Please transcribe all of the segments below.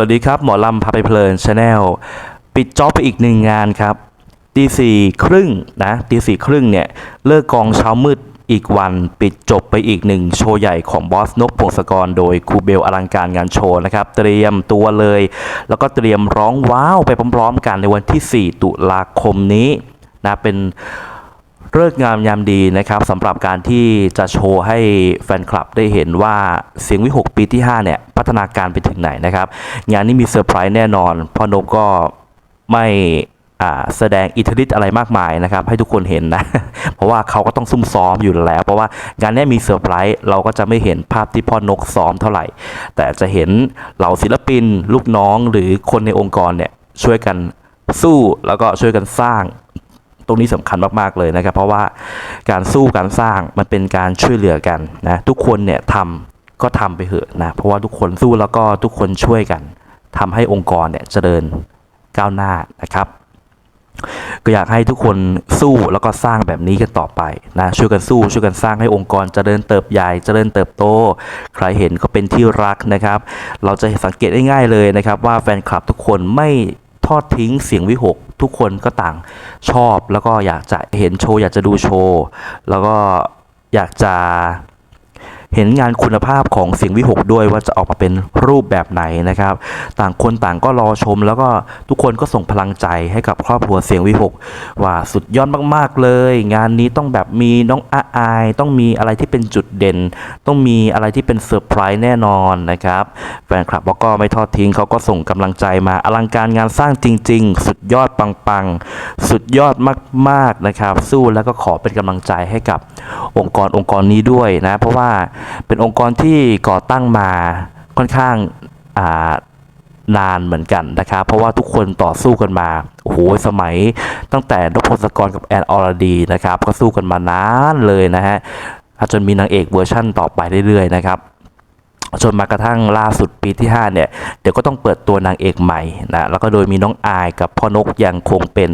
วัสดีครับ หมอลำพาไปเพลินชาแนลปิดจ็อบไปอีกหนึ่งงานครับตีสี่ครึ่งนะตีสี่ครึ่งเนี่ยเลิกกองเช้ามืดอีกวันปิดจบไปอีกหนึ่งโชว์ใหญ่ของบอสนกพงศกร โดยครูเบลอลังการงานโชว์นะครับ เตรียมตัวเลย แล้วก็เตรียมร้องว้าวไปพร้อมๆกันในวันที่ 4 ตุลาคมนี้นะเป็น เลิกงามยามดีนะครับสำหรับการที่จะโชว์ให้แฟนคลับได้เห็นว่าเสียงวิหกปีที่ 5 เนี่ยพัฒนาการไปถึงไหนนะครับ งานนี้มีเซอร์ไพรส์แน่นอนพ่อนกก็ไม่แสดงอิทธิฤทธิ์อะไรมากมายนะครับ ให้ทุกคนเห็นนะ เพราะว่าเขาก็ต้องซุ่มซ้อมอยู่แล้ว เพราะว่างานนี้มีเซอร์ไพรส์เราก็จะไม่เห็นภาพที่พ่อนกซ้อมเท่าไหร่ แต่จะเห็นเหล่าศิลปิน ลูกน้องหรือคนในองค์กรเนี่ยช่วยกันสู้แล้วก็ช่วยกันสร้าง ตรงนี้สำคัญมากๆเลยนะครับ เพราะว่าการสู้การสร้างมันเป็นการช่วยเหลือกันนะทุกคนเนี่ยทำก็ทำไปเถอะนะเพราะว่าทุกคนสู้แล้วก็ทุกคนช่วยกันทำให้องค์กรเนี่ยเจริญก้าวหน้านะครับก็อยากให้ทุกคนสู้แล้วก็สร้างแบบนี้กันต่อไปนะช่วยกันสู้ช่วยกันสร้างให้องค์กรเจริญเติบใหญ่เจริญเติบโต ใครเห็นก็เป็นที่รักนะครับ เราจะสังเกตได้ง่ายเลยนะครับ ว่าแฟนคลับทุกคนไม่ทอดทิ้งเสียงวิหก ทุกคนก็ต่างชอบแล้วก็อยากจะเห็นโชว์ อยากจะดูโชว์ แล้วก็อยากจะ เห็นงานคุณภาพของเสียงวิหกด้วยว่าจะออกมาเป็นรูปแบบไหนนะครับ ต่างคนต่างก็รอชม แล้วก็ทุกคนก็ส่งพลังใจให้กับครอบครัวเสียงวิหกว่าสุดยอดมากๆเลย งานนี้ต้องแบบมีน้องอาอาย ต้องมีอะไรที่เป็นจุดเด่น ต้องมีอะไรที่เป็นเซอร์ไพรส์แน่นอนนะครับแฟนคลับก็ไม่ทอดทิ้งเขาก็ส่งกำลังใจมาอลังการงานสร้างจริง ๆ สุดยอดปังๆ สุดยอดมากๆนะครับ สู้แล้วก็ขอเป็นกำลังใจให้กับองค์กรองค์กรนี้ด้วยนะ เพราะว่าเป็นองค์กรที่ก่อตั้งมาค่อนข้างานานเหมือนกันนะครับ เพราะว่าทุกคนต่อสู้กันมาโอ้โหสมัยตั้งแต่นพพงศกรกับแอนออรดีนะครับ ก็สู้กันมานานเลยนะฮะจนมีนางเอกเวอร์ชั่นต่อไปเรื่อยๆนะครับจนมากระทั่งล่าสุดปีที่ 5 เนี่ย เดี๋ยวก็ต้องเปิดตัวนางเอกใหม่นะ แล้วก็โดยมีน้องอายกับพ่อนกยังคงเป็น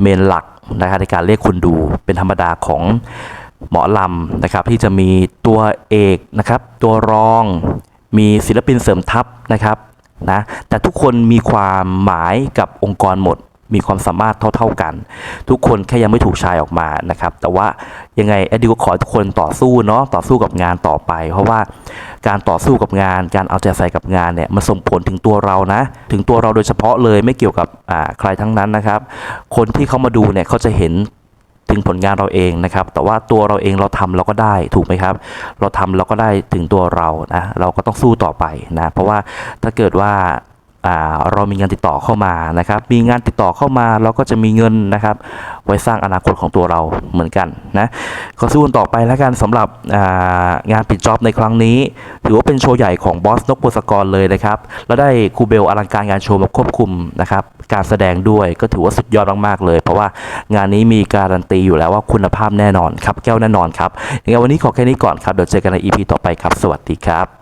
เมนหลักนะคะในการเรียกคนดูเป็นธรรมดาของ หมอลำนะครับที่จะมีตัวเอกนะครับตัวรองมีศิลปินเสริมทัพนะครับนะแต่ทุกคนมีความหมายกับองค์กรหมด มีความสามารถเท่าๆกัน ทุกคนแค่ยังไม่ถูกชายออกมานะครับแต่ว่ายังไงแอดดิวขอทุกคนต่อสู้เนาะต่อสู้กับงานต่อไป เพราะว่าการต่อสู้กับงาน การเอาใจใส่กับงานเนี่ยมันส่งผลถึงตัวเรานะถึงตัวเราโดยเฉพาะเลยไม่เกี่ยวกับใครทั้งนั้นนะครับ คนที่เขามาดูเนี่ยเขาจะเห็น ถึงผลงานเราเองนะครับ แต่ว่าตัวเราเองเราทำเราก็ได้ถูกไหมครับ เราทำเราก็ได้ถึงตัวเรานะเราก็ต้องสู้ต่อไปนะ เพราะว่าถ้าเกิดว่าอ่า เรามีงานติดต่อเข้ามานะครับ มีงานติดต่อเข้ามาเราก็จะมีเงินนะครับ ไว้สร้างอนาคตของตัวเราเหมือนกันนะก็สู้กันต่อไปแล้วกันสำหรับางานปิดจ็อบในครั้งนี้ ถือว่าเป็นโชว์ใหญ่ของบอสนกโพสกรเลยนะครับ แล้วได้ครูเบลอลังการงานโชว์มาควบคุมนะครับ การแสดงด้วยก็ถือว่าสุดยอดมากๆเลย เพราะว่างานนี้มีการันตีอยู่แล้วว่าคุณภาพแน่นอนครับแก้วแน่นอนครับยังไงวันนี้ขอแค่นี้ก่อนครับเดี๋ยวเจอกันใน EP ต่อไปครับ สวัสดีครับ